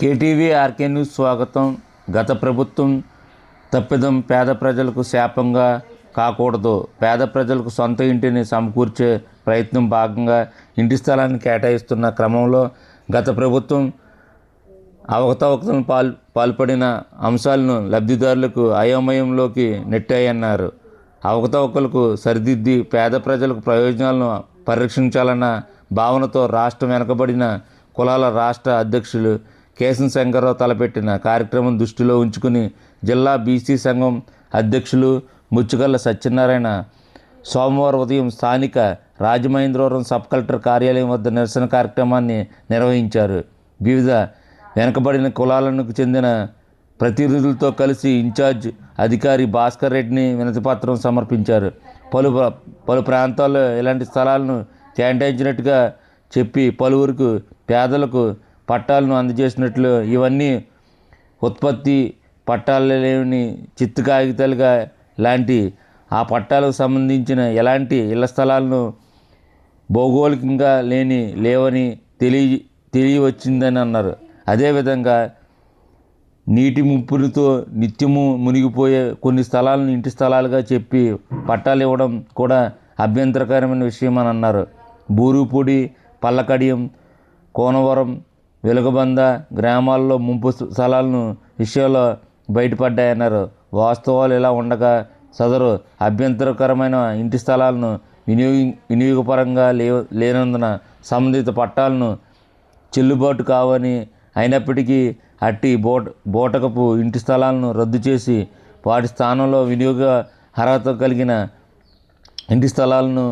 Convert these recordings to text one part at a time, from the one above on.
KTV RK news స్వాగతం. గత ప్రభుత్వం తప్పిదం పేద ప్రజలకు శాపంగా కాకూడదు. పేద ప్రజలకు సొంత ఇంటిని సమకూర్చే ప్రయత్నం భాగంగా ఇంటి స్థలాన్ని కేటాయిస్తున్న క్రమంలో గత ప్రభుత్వం అవకతవకలను పాల్ పాల్పడిన అంశాలను లబ్ధిదారులకు అయోమయంలోకి నెట్టాయన్నారు. అవకతవకలకు సరిదిద్ది పేద ప్రజలకు ప్రయోజనాలను పరిరక్షించాలన్న భావనతో రాష్ట్రం వెనుకబడిన కులాల రాష్ట్ర అధ్యక్షులు కేశం శంకర్రావు తలపెట్టిన కార్యక్రమం దృష్టిలో ఉంచుకుని జిల్లా బీసీ సంఘం అధ్యక్షులు ముచ్చుగల్ల సత్యనారాయణ సోమవారం ఉదయం స్థానిక రాజమహేంద్రవరం సబ్ కలెక్టర్ కార్యాలయం వద్ద నిరసన కార్యక్రమాన్ని నిర్వహించారు. వివిధ వెనుకబడిన కులాలకు చెందిన ప్రతినిధులతో కలిసి ఇన్ఛార్జ్ అధికారి భాస్కర్ రెడ్డిని వినతిపత్రం సమర్పించారు. పలు పలు ప్రాంతాల్లో ఇలాంటి స్థలాలను కేటాయించినట్టుగా చెప్పి పలువురికి పేదలకు పట్టాలను అందజేసినట్లు ఇవన్నీ ఉత్పత్తి పట్టాలు లేని చిత్తు కాగితాలుగా లాంటి ఆ పట్టాలకు సంబంధించిన ఎలాంటి ఇళ్ళ స్థలాలను భౌగోళికంగా లేని లేవని తెలియ తెలియవచ్చిందని అన్నారు. అదేవిధంగా నీటి ముప్పులతో నిత్యము మునిగిపోయే కొన్ని స్థలాలను ఇంటి స్థలాలుగా చెప్పి పట్టాలు ఇవ్వడం కూడా అభ్యంతరకరమైన విషయం అని అన్నారు. బూరుపూడి పల్లకడియం కోనవరం వెలుగుబంద గ్రామాల్లో ముంపు స్థలాలను విషయంలో బయటపడ్డాయన్నారు. వాస్తవాలు ఇలా ఉండగా సదరు అభ్యంతరకరమైన ఇంటి స్థలాలను వినియోగి వినియోగపరంగా లే లేనందున సంబంధిత పట్టాలను చెల్లుబాటు కావని అయినప్పటికీ అట్టి బోట బోటకపు ఇంటి స్థలాలను రద్దు చేసి వాటి స్థానంలో వినియోగ అర్హత కలిగిన ఇంటి స్థలాలను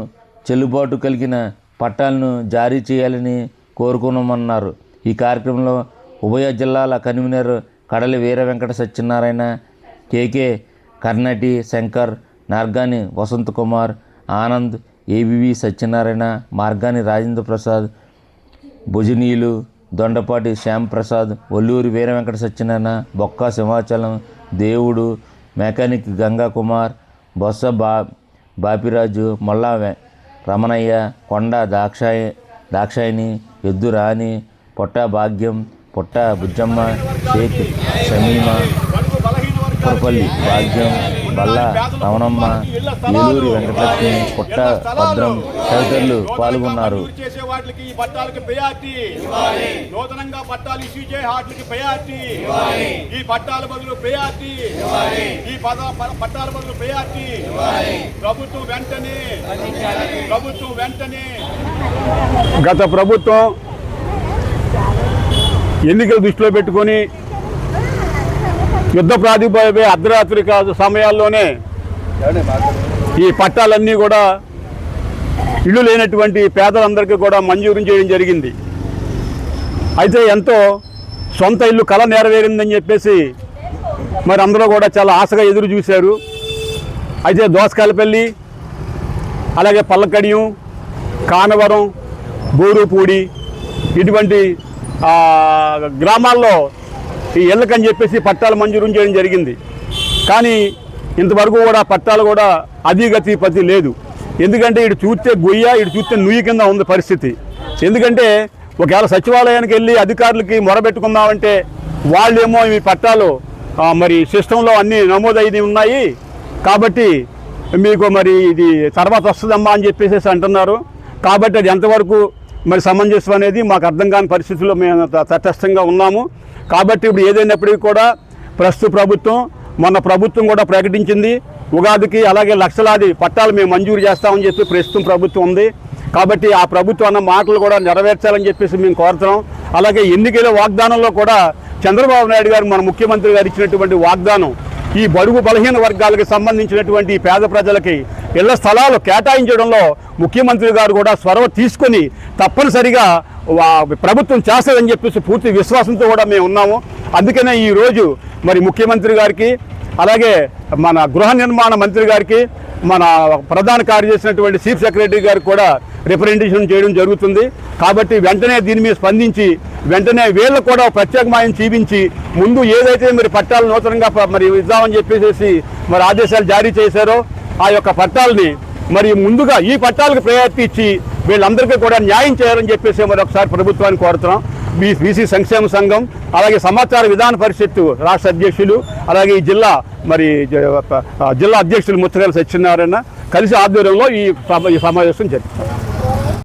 చెల్లుబాటు కలిగిన పట్టాలను జారీ చేయాలని కోరుకున్నామన్నారు. ఈ కార్యక్రమంలో ఉభయ జిల్లాల convener Kadali Veera Venkata Satyanarayana KK Karnati Shankar Nargani Vasanth Kumar Anand ABV Satyanarayana Margani Rajendra Prasad భుజనీయులు Dondapati Shyam Prasad Olluri Veera Venkata Satyanarayana Bokka Simhachalam దేవుడు మెకానిక్ గంగా కుమార్ బొత్స బా బాపిరాజు మొల్లా రమణయ్య కొండ దాక్షాయ దాక్షాయిని ఎద్దు రాణి పొట్ట భాగ్యం పొట్ట బుజ్జమ్మ షేక్ షమీమా పురపల్లి భాగ్యం బల్ల రమణమ్మ ఏలూరి వెంకటలక్ష్మి పుట్ట భద్రం తదితరులు పాల్గొన్నారు. మంజూరు చేసే వాటికి ఈ పట్టాలకి ప్రయారిటీ నూతనంగా పట్టాలు ఇష్యూ చేసే వాటికి ప్రయారిటీ ఈ పట్టాల బదులు ప్రయారిటీ ఈ పట్టాల బదులు ప్రయారిటీ ప్రభుత్వం వెంటనే ప్రభుత్వం వెంటనే. గత ప్రభుత్వం ఎన్నికలు దృష్టిలో పెట్టుకొని యుద్ధ ప్రాతిపదికపై అర్ధరాత్రి కాదు సమయాల్లోనే ఈ పట్టాలన్నీ కూడా ఇల్లు లేనటువంటి పేదలందరికీ కూడా మంజూరు చేయడం జరిగింది. అయితే ఎంతో సొంత ఇల్లు కళ నెరవేరిందని చెప్పేసి మరి అందరూ కూడా చాలా ఆశగా ఎదురు చూశారు. అయితే దోసకాయలపల్లి అలాగే పల్లకడియం కానవరం బోరుపూడి ఇటువంటి గ్రామాల్లో ఈ ఎల్లకని చెప్పేసి పట్టాలు మంజూరు చేయడం జరిగింది. కానీ ఇంతవరకు కూడా పట్టాలు కూడా అధిగతి పతి లేదు. ఎందుకంటే ఇటు చూస్తే గొయ్య ఇటు చూస్తే నుయ్యి కింద ఉంది పరిస్థితి. ఎందుకంటే ఒకవేళ సచివాలయానికి వెళ్ళి అధికారులకి మొరబెట్టుకుందామంటే వాళ్ళేమో ఈ పట్టాలు మరి సిస్టంలో అన్నీ నమోదైనవి ఉన్నాయి. కాబట్టి మీకు మరి ఇది తర్వాత వస్తుందమ్మా అని చెప్పేసి అంటున్నారు. కాబట్టి అది ఎంతవరకు మరి సమంజసం అనేది మాకు అర్థం కాని పరిస్థితుల్లో మేము తటస్థంగా ఉన్నాము. కాబట్టి ఇప్పుడు ఏదైనప్పటికీ కూడా ప్రస్తుత ప్రభుత్వం మొన్న ప్రభుత్వం కూడా ప్రకటించింది ఉగాదికి అలాగే లక్షలాది పట్టాలు మేము మంజూరు చేస్తామని చెప్పి ప్రస్తుతం ప్రభుత్వం ఉంది. కాబట్టి ఆ ప్రభుత్వం అన్న మాటలు కూడా నెరవేర్చాలని చెప్పేసి మేము కోరుతున్నాం. అలాగే ఎన్నికల వాగ్దానంలో కూడా చంద్రబాబు నాయుడు గారు మన ముఖ్యమంత్రి గారు ఇచ్చినటువంటి వాగ్దానం ఈ బడుగు బలహీన వర్గాలకు సంబంధించినటువంటి పేద ప్రజలకి ఇళ్ళ స్థలాలు కేటాయించడంలో ముఖ్యమంత్రి గారు కూడా స్వరవ తీసుకొని తప్పనిసరిగా వా- ప్రభుత్వం చేస్తుందని చెప్పేసి పూర్తి విశ్వాసంతో కూడా మేము ఉన్నాము. అందుకనే ఈ రోజు మరి ముఖ్యమంత్రి గారికి అలాగే మన గృహ నిర్మాణ మంత్రి గారికి మన ప్రధాన కార్యదర్శి చీఫ్ సెక్రటరీ గారికి కూడా రిప్రజెంటేషన్ చేయడం జరుగుతుంది. కాబట్టి వెంటనే దీని మీద స్పందించి వెంటనే వీళ్ళకు కూడా ప్రత్యేకమైన చూపించి ముందు ఏదైతే మరి పట్టాలు నూతనంగా మరి ఇద్దామని చెప్పేసి మరి ఆదేశాలు జారీ చేశారో ఆ యొక్క పట్టాలని మరి ముందుగా ఈ పట్టాలకు ప్రయారిటీ ఇచ్చి వీళ్ళందరికీ కూడా న్యాయం చేయాలని చెప్పేసి మరి ఒకసారి ప్రభుత్వాన్ని కోరుతున్నాం. బీ- బీసీ సంక్షేమ సంఘం అలాగే సమాచార విధాన పరిషత్తు రాష్ట్ర అధ్యక్షులు అలాగే ఈ జిల్లా మరి జ- జిల్లా అధ్యక్షులు ముత్తగల సత్యనారాయణ కలిసి ఆధ్వర్యంలో ఈ ఈ సమావేశం జరుగుతుంది